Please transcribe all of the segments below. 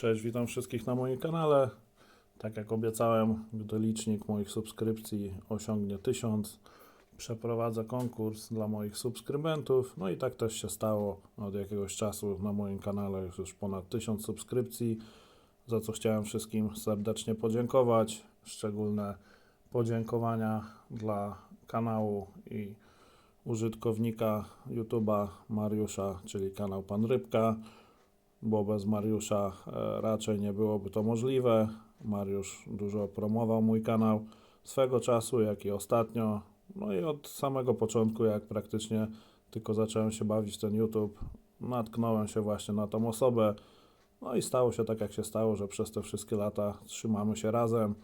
Cześć, witam wszystkich na moim kanale. Tak jak obiecałem, gdy licznik moich subskrypcji osiągnie 1000, przeprowadzę konkurs dla moich subskrybentów. No i tak też się stało. Od jakiegoś czasu na moim kanale jest już ponad 1000 subskrypcji, za co chciałem wszystkim serdecznie podziękować. Szczególne podziękowania dla kanału i użytkownika YouTube'a Mariusza, czyli kanał Pan Rybka bo bez Mariusza e, raczej nie byłoby to możliwe. Mariusz dużo promował mój kanał swego czasu, jak i ostatnio. No i od samego początku, jak praktycznie tylko zacząłem się bawić ten YouTube, natknąłem się właśnie na tą osobę. No i stało się tak, jak się stało, że przez te wszystkie lata trzymamy się razem.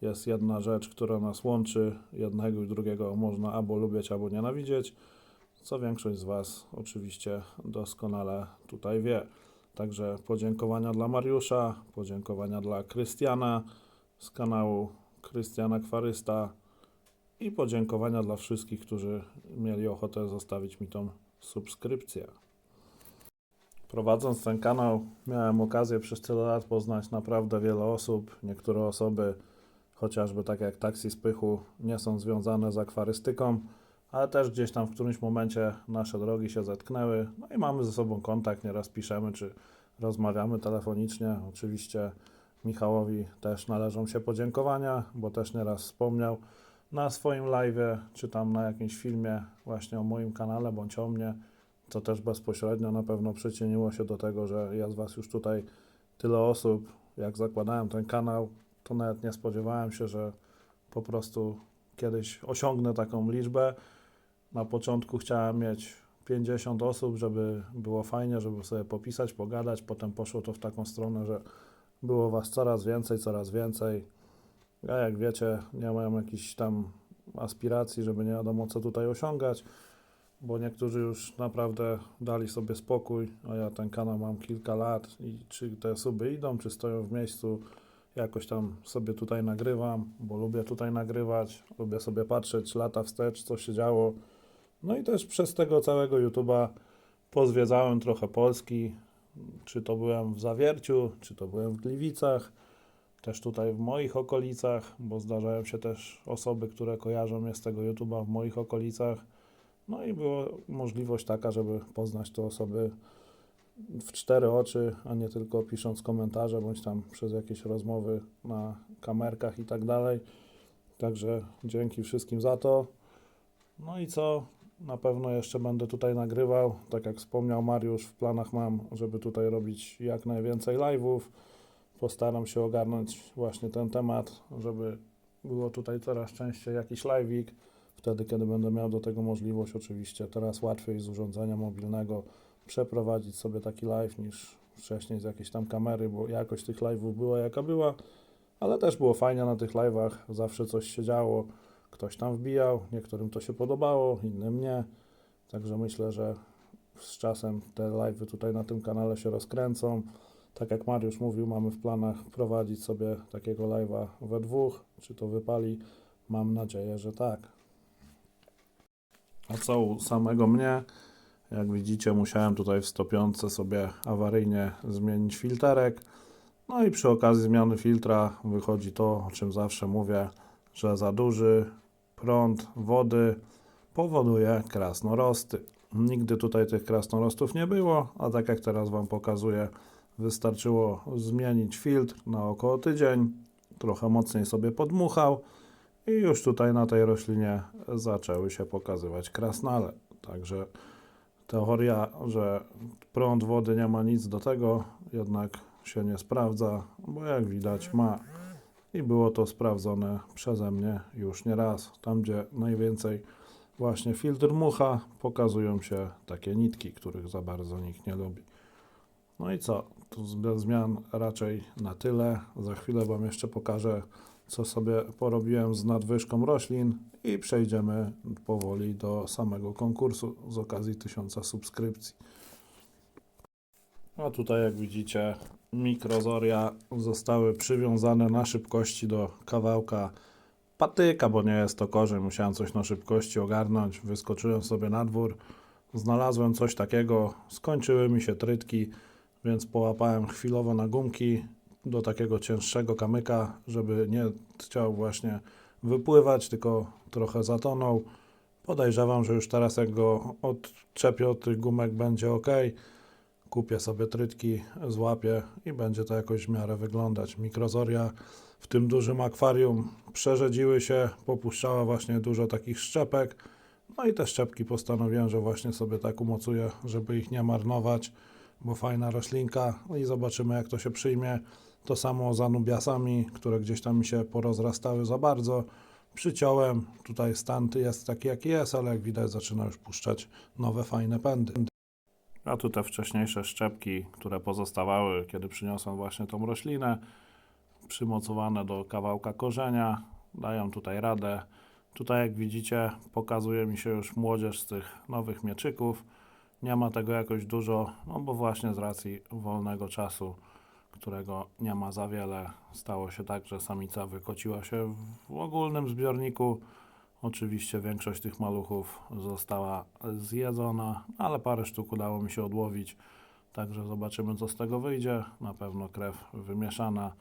Jest jedna rzecz, która nas łączy. Jednego i drugiego można albo lubić, albo nienawidzieć, co większość z Was oczywiście doskonale tutaj wie. Także podziękowania dla Mariusza, podziękowania dla Krystiana z kanału Krystiana Kwarysta i podziękowania dla wszystkich, którzy mieli ochotę zostawić mi tą subskrypcję. Prowadząc ten kanał, miałem okazję przez tyle lat poznać naprawdę wiele osób. Niektóre osoby, chociażby tak jak taksi z Pychu, nie są związane z akwarystyką, ale też gdzieś tam w którymś momencie nasze drogi się zetknęły. No i mamy ze sobą kontakt, nieraz piszemy czy rozmawiamy telefonicznie. Oczywiście Michałowi też należą się podziękowania, bo też nieraz wspomniał na swoim live, czy tam na jakimś filmie właśnie o moim kanale, bądź o mnie. To też bezpośrednio na pewno przyczyniło się do tego, że jest Was już tutaj tyle osób. Jak zakładałem ten kanał, to nawet nie spodziewałem się, że po prostu kiedyś osiągnę taką liczbę. Na początku chciałem mieć 50 osób, żeby było fajnie, żeby sobie popisać, pogadać. Potem poszło to w taką stronę, że było Was coraz więcej, coraz więcej. Ja jak wiecie, nie mam jakichś tam aspiracji, żeby nie wiadomo co tutaj osiągać, bo niektórzy już naprawdę dali sobie spokój, a ja ten kanał mam kilka lat i czy te suby idą, czy stoją w miejscu, jakoś tam sobie tutaj nagrywam, bo lubię tutaj nagrywać, lubię sobie patrzeć lata wstecz, co się działo. No i też przez tego całego YouTube'a pozwiedzałem trochę Polski. Czy to byłem w Zawierciu, czy to byłem w Gliwicach, też tutaj w moich okolicach, bo zdarzają się też osoby, które kojarzą mnie z tego YouTube'a w moich okolicach. No i była możliwość taka, żeby poznać te osoby w cztery oczy, a nie tylko pisząc komentarze, bądź tam przez jakieś rozmowy na kamerkach i tak dalej. Także dzięki wszystkim za to. No i co? Na pewno jeszcze będę tutaj nagrywał. Tak jak wspomniał Mariusz, w planach mam, żeby tutaj robić jak najwięcej live'ów. Postaram się ogarnąć właśnie ten temat, żeby było tutaj coraz częściej jakiś live'ik. Wtedy, kiedy będę miał do tego możliwość, oczywiście teraz łatwiej z urządzenia mobilnego przeprowadzić sobie taki live niż wcześniej z jakiejś tam kamery, bo jakość tych live'ów była jaka była, ale też było fajnie na tych live'ach, zawsze coś się działo ktoś tam wbijał, niektórym to się podobało, innym nie. Także myślę, że z czasem te live'y tutaj na tym kanale się rozkręcą. Tak jak Mariusz mówił, mamy w planach prowadzić sobie takiego live'a we dwóch. Czy to wypali? Mam nadzieję, że tak. A co u samego mnie? Jak widzicie, musiałem tutaj w stopiące sobie awaryjnie zmienić filterek. No i przy okazji zmiany filtra wychodzi to, o czym zawsze mówię, że za duży prąd wody powoduje krasnorosty. Nigdy tutaj tych krasnorostów nie było, a tak jak teraz Wam pokazuję, wystarczyło zmienić filtr na około tydzień, trochę mocniej sobie podmuchał i już tutaj na tej roślinie zaczęły się pokazywać krasnale. Także teoria, że prąd wody nie ma nic do tego, jednak się nie sprawdza, bo jak widać ma. I było to sprawdzone przeze mnie już nie raz. Tam, gdzie najwięcej właśnie filtr mucha, pokazują się takie nitki, których za bardzo nikt nie lubi. No i co? Tu zmian raczej na tyle. Za chwilę Wam jeszcze pokażę, co sobie porobiłem z nadwyżką roślin i przejdziemy powoli do samego konkursu z okazji tysiąca subskrypcji. A tutaj, jak widzicie, mikrozoria zostały przywiązane na szybkości do kawałka patyka, bo nie jest to korzeń. Musiałem coś na szybkości ogarnąć. Wyskoczyłem sobie na dwór, znalazłem coś takiego, skończyły mi się trytki. więc połapałem chwilowo na gumki do takiego cięższego kamyka, żeby nie chciał właśnie wypływać, tylko trochę zatonął. Podejrzewam, że już teraz jak go odczepię od tych gumek będzie ok. Kupię sobie trytki, złapię i będzie to jakoś w miarę wyglądać. Mikrozoria w tym dużym akwarium przerzedziły się, popuszczała właśnie dużo takich szczepek. No i te szczepki postanowiłem, że właśnie sobie tak umocuję, żeby ich nie marnować, bo fajna roślinka i zobaczymy jak to się przyjmie. To samo z anubiasami, które gdzieś tam mi się porozrastały za bardzo. Przyciąłem, tutaj stan jest taki jaki jest, ale jak widać zaczyna już puszczać nowe fajne pędy. A tu te wcześniejsze szczepki, które pozostawały, kiedy przyniosłem właśnie tą roślinę, przymocowane do kawałka korzenia, dają tutaj radę. Tutaj jak widzicie pokazuje mi się już młodzież z tych nowych mieczyków. Nie ma tego jakoś dużo, no bo właśnie z racji wolnego czasu, którego nie ma za wiele, stało się tak, że samica wykociła się w ogólnym zbiorniku. Oczywiście większość tych maluchów została zjedzona, ale parę sztuk udało mi się odłowić. Także zobaczymy, co z tego wyjdzie. Na pewno krew wymieszana,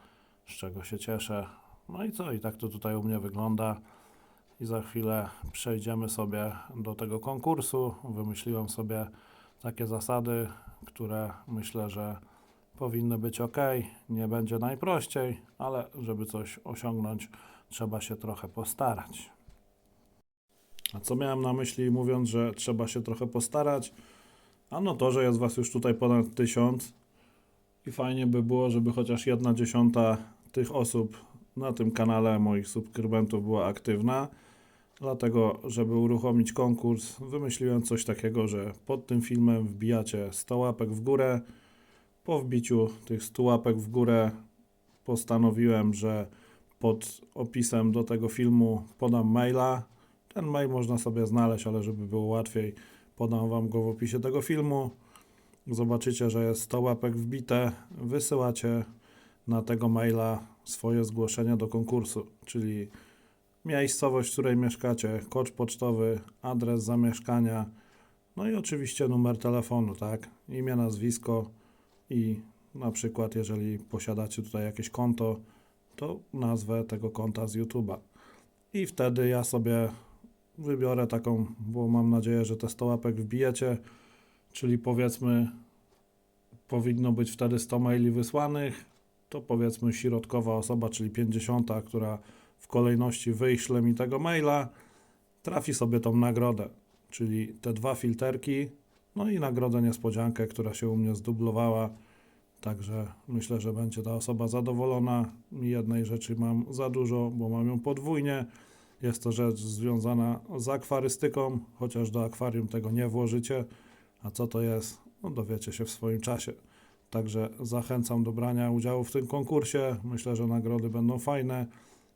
z czego się cieszę. No i co? I tak to tutaj u mnie wygląda. I za chwilę przejdziemy sobie do tego konkursu. Wymyśliłem sobie takie zasady, które myślę, że powinny być ok. Nie będzie najprościej, ale żeby coś osiągnąć, trzeba się trochę postarać. A co miałem na myśli mówiąc, że trzeba się trochę postarać? Ano to, że jest Was już tutaj ponad tysiąc i fajnie by było, żeby chociaż jedna dziesiąta tych osób na tym kanale moich subskrybentów była aktywna. Dlatego, żeby uruchomić konkurs, wymyśliłem coś takiego, że pod tym filmem wbijacie 100 łapek w górę. Po wbiciu tych 100 łapek w górę postanowiłem, że pod opisem do tego filmu podam maila. Ten mail można sobie znaleźć, ale żeby było łatwiej, podam Wam go w opisie tego filmu. Zobaczycie, że jest 100 łapek wbite. Wysyłacie na tego maila swoje zgłoszenie do konkursu, czyli miejscowość, w której mieszkacie, kod pocztowy, adres zamieszkania, no i oczywiście numer telefonu, tak? Imię, nazwisko i na przykład, jeżeli posiadacie tutaj jakieś konto, to nazwę tego konta z YouTube'a. I wtedy ja sobie wybiorę taką, bo mam nadzieję, że te 100 łapek wbijecie, czyli powiedzmy powinno być wtedy 100 maili wysłanych, to powiedzmy środkowa osoba, czyli 50, która w kolejności wyśle mi tego maila, trafi sobie tą nagrodę, czyli te dwa filterki, no i nagrodę niespodziankę, która się u mnie zdublowała. Także myślę, że będzie ta osoba zadowolona. Jednej rzeczy mam za dużo, bo mam ją podwójnie. Jest to rzecz związana z akwarystyką, chociaż do akwarium tego nie włożycie. A co to jest? No dowiecie się w swoim czasie. Także zachęcam do brania udziału w tym konkursie. Myślę, że nagrody będą fajne.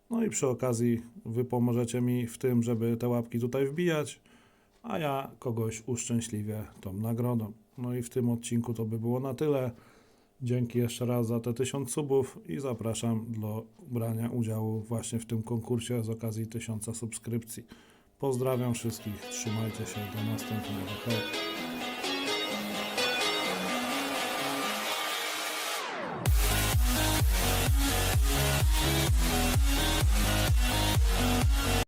No i przy okazji wy pomożecie mi w tym, żeby te łapki tutaj wbijać, a ja kogoś uszczęśliwię tą nagrodą. No i w tym odcinku to by było na tyle. Dzięki jeszcze raz za te 1000 subów i zapraszam do brania udziału właśnie w tym konkursie z okazji 1000 subskrypcji. Pozdrawiam wszystkich, trzymajcie się, do następnego. Hej.